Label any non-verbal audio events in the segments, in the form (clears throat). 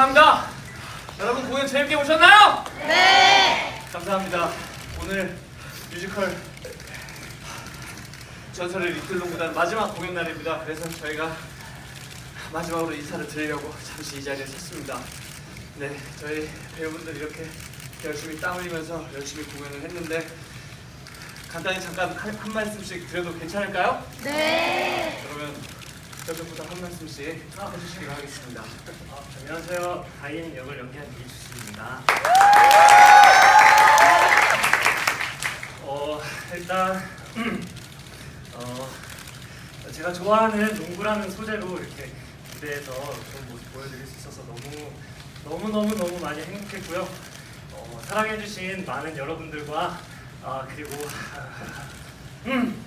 감사합니다. 여러분 공연 재밌게 보셨나요? 네. 감사합니다. 오늘 뮤지컬 전설의 리틀롱보다 마지막 공연 날입니다. 그래서 저희가 마지막으로 인사를 드리려고 잠시 이 자리에 섰습니다. 네, 저희 배우분들 이렇게 열심히 땀 흘리면서 열심히 공연을 했는데 간단히 잠깐 한, 한 말씀씩 드려도 괜찮을까요? 네. 그러면 저쪽부터 한 말씀씩 해주시기로 하겠습니다. 어, 안녕하세요. 다인 역을 연기한 이주식입니다. 어, 일단 (clears throat) 어, 제가 좋아하는 농구라는 소재로 이렇게 무대에서 좋은 모습 보여드릴 수 있어서 너무 너무 너무 너무 많이 행복했고요. 어, 사랑해주신 많은 여러분들과 아, 그리고 음,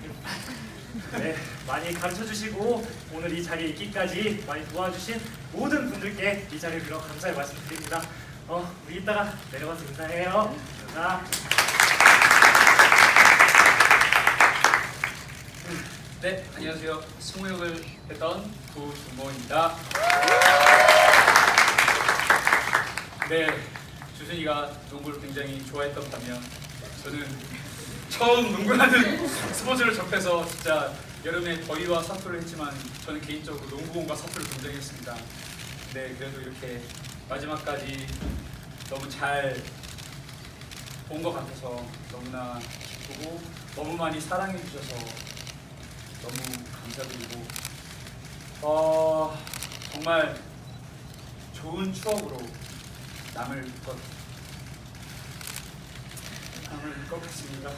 네, 많이 가르쳐 주시고 오늘 이 자리에 있기까지 많이 도와주신 모든 분들께 이 자리를 빌어 감사의 말씀 드립니다. 어, 우리 이따가 내려가서 인사해요. 감사합니다. 네, 안녕하세요. 승우 역을 했던 구준모입니다. 네, 주순이가 농구를 굉장히 좋아했던 반면 저는 처음 농구라는 (laughs) 스포츠를 접해서 진짜 여름에 더위와 사투를 했지만 저는 개인적으로 농구공과 사투를 굉장히 했습니다. 네, 그래도 이렇게 마지막까지 너무 잘 본 것 같아서 너무나 기쁘고 너무 많이 사랑해 주셔서 너무 감사드리고 어 정말 좋은 추억으로 남을 것 남을 것 같습니다.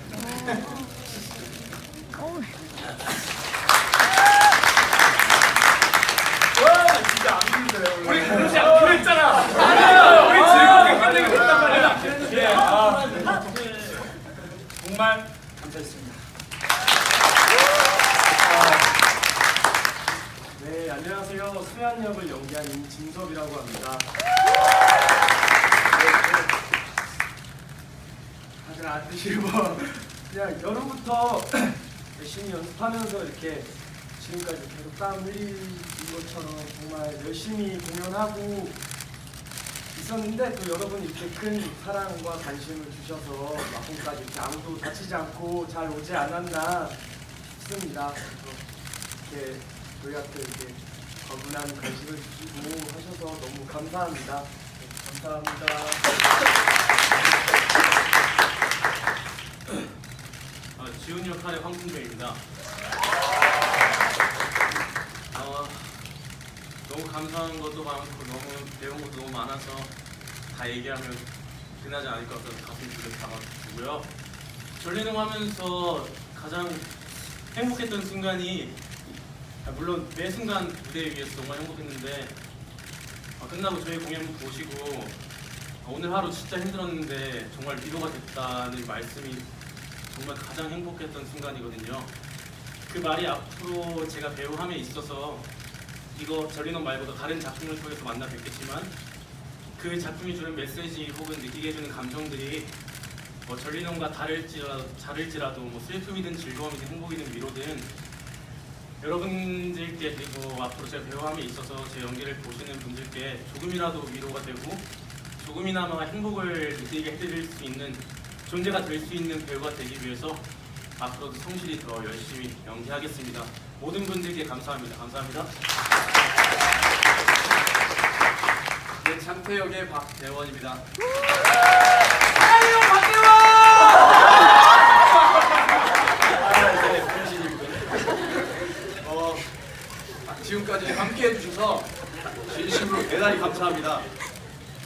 와 진짜 안 힘들어요. 우리 그러지 않기로 했잖아. 아니야. 우리 즐겁게 끝내기로 했단 말이야. 예. 아, 정말 감사했습니다. 네, 안녕하세요. 수연 역을 연기한 임진섭이라고 합니다. 다들 안 드시고 그냥 여름부터 열심히 연습하면서 이렇게 지금까지 계속 땀 흘린 것처럼 정말 열심히 공연하고 있었는데 또 여러분이 이렇게 큰 사랑과 관심을 주셔서 막공까지 이렇게 아무도 다치지 않고 잘 오지 않았나 싶습니다. 이렇게 저희한테 이렇게 과분한 관심을 주시고 하셔서 너무 감사합니다. 네, 감사합니다. 어, 지훈 역할의 황순배입니다. 어, 너무 감사한 것도 많고 너무 배운 것도 너무 많아서 다 얘기하면 끝나지 않을 것 같아서 가슴이 두개 잡아주고요. 전리능 하면서 가장 행복했던 순간이 아, 물론 매 순간 무대 위에서 정말 행복했는데 어, 끝나고 저희 공연 보시고 어, 오늘 하루 진짜 힘들었는데 정말 위로가 됐다는 말씀이 정말 가장 행복했던 순간이거든요. 그 말이 앞으로 제가 배우함에 있어서 이거 전리넘 말고도 다른 작품을 통해서 만나 뵙겠지만 그 작품이 주는 메시지 혹은 느끼게 해주는 감정들이 뭐 전리넘과 다를지라도, 다를지라도 뭐 슬픔이든 즐거움이든 행복이든 위로든 여러분들께 그리고 앞으로 제가 배우함에 있어서 제 연기를 보시는 분들께 조금이라도 위로가 되고 조금이나마 행복을 느끼게 해드릴 수 있는 존재가 될 수 있는 배우가 되기 위해서 앞으로도 성실히 더 열심히 연기하겠습니다. 모든 분들께 감사합니다. 감사합니다. 네, 장태역의 박대원입니다. 어, 지금까지 함께 해주셔서 진심으로 대단히 감사합니다.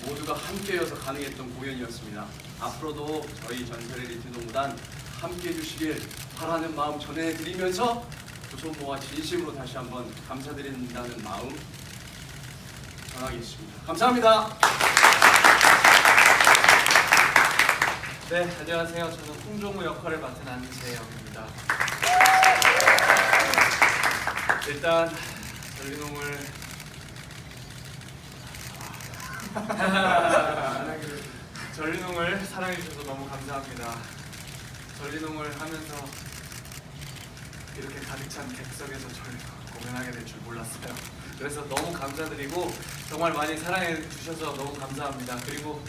모두가 함께여서 가능했던 공연이었습니다. 앞으로도 저희 전설의 리틀동무단 함께 해 주시길 바라는 마음 전해드리면서 조선모와 진심으로 다시 한번 감사드린다는 마음 전하겠습니다. 감사합니다. 네, 안녕하세요. 저는 홍종우 역할을 맡은 안재영입니다. 일단 전리농을 (laughs) (laughs) 전리농을 사랑해 주셔서 너무 감사합니다. 전리농을 하면서 이렇게 가득 찬 객석에서 전리농 공연하게 될 줄 몰랐어요. 그래서 너무 감사드리고 정말 많이 사랑해 주셔서 너무 감사합니다. 그리고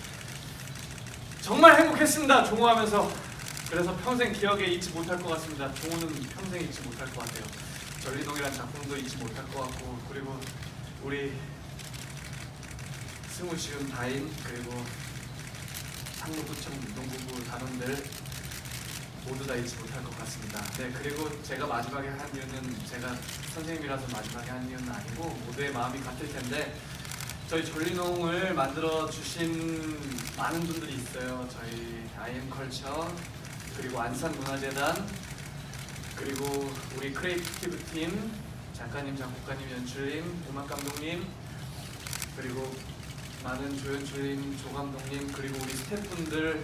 정말 행복했습니다. 종호하면서 그래서 평생 기억에 잊지 못할 것 같습니다. 종호는 평생 잊지 못할 것 같아요. 전리동이라는 작품도 잊지 못할 것 같고 그리고 우리 승우 시은 다인 그리고 상무구청 농구부 단원들 모두 다 잊지 못할 것 같습니다. 네 그리고 제가 마지막에 한 이유는 제가 선생님이라서 마지막에 한 이유는 아니고 모두의 마음이 같을 텐데 저희 전리농을 만들어 주신 많은 분들이 있어요. 저희 아이엠컬처 그리고 안산문화재단 그리고 우리 크리에이티브 팀 작가님, 작곡가님, 연출님, 음악 감독님 그리고 많은 조연출님, 조감독님 그리고 우리 스태프분들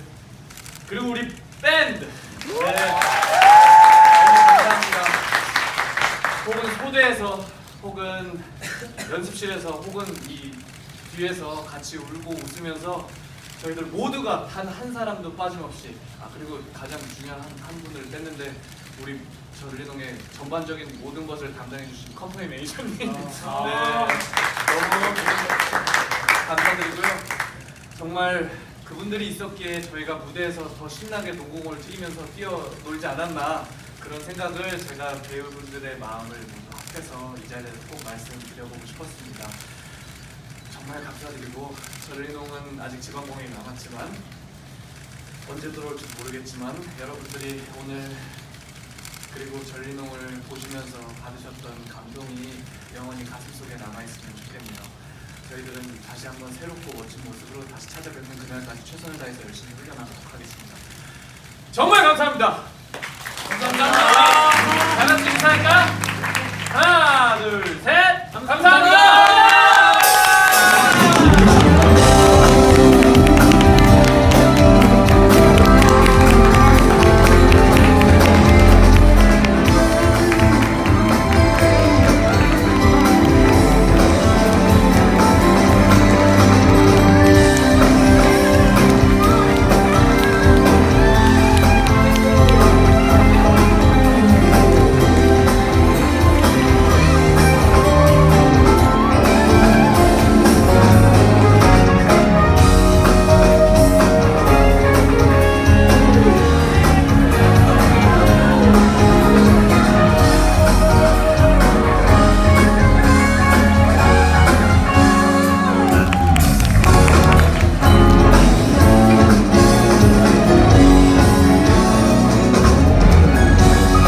그리고 우리 밴드 네. 너무 감사합니다. 혹은 소대에서 혹은 연습실에서 혹은 이 뒤에서 같이 울고 웃으면서 저희들 모두가 단 한 사람도 빠짐없이 아 그리고 가장 중요한 한, 한 분을 뺐는데 우리 전리동의 전반적인 모든 것을 담당해 주신 컴퍼니 매니저님 (laughs) 네 아. 너무 감사드리고요 정말 그분들이 있었기에 저희가 무대에서 더 신나게 농구공을 튀기면서 뛰어놀지 않았나 그런 생각을 제가 배우분들의 마음을 모두 합해서 이 자리에서 꼭 말씀드려보고 싶었습니다. 정말 감사드리고 전리농은 아직 지방 공연이 남았지만 언제 들어올지 모르겠지만 여러분들이 오늘 그리고 전리농을 보시면서 받으셨던 감동이 영원히 가슴속에 남아있으면 좋겠네요. 저희들은 다시 한번 새롭고 멋진 모습으로 다시 찾아뵙는 그날까지 최선을 다해서 열심히 훈련하도록 하겠습니다. 정말 감사합니다.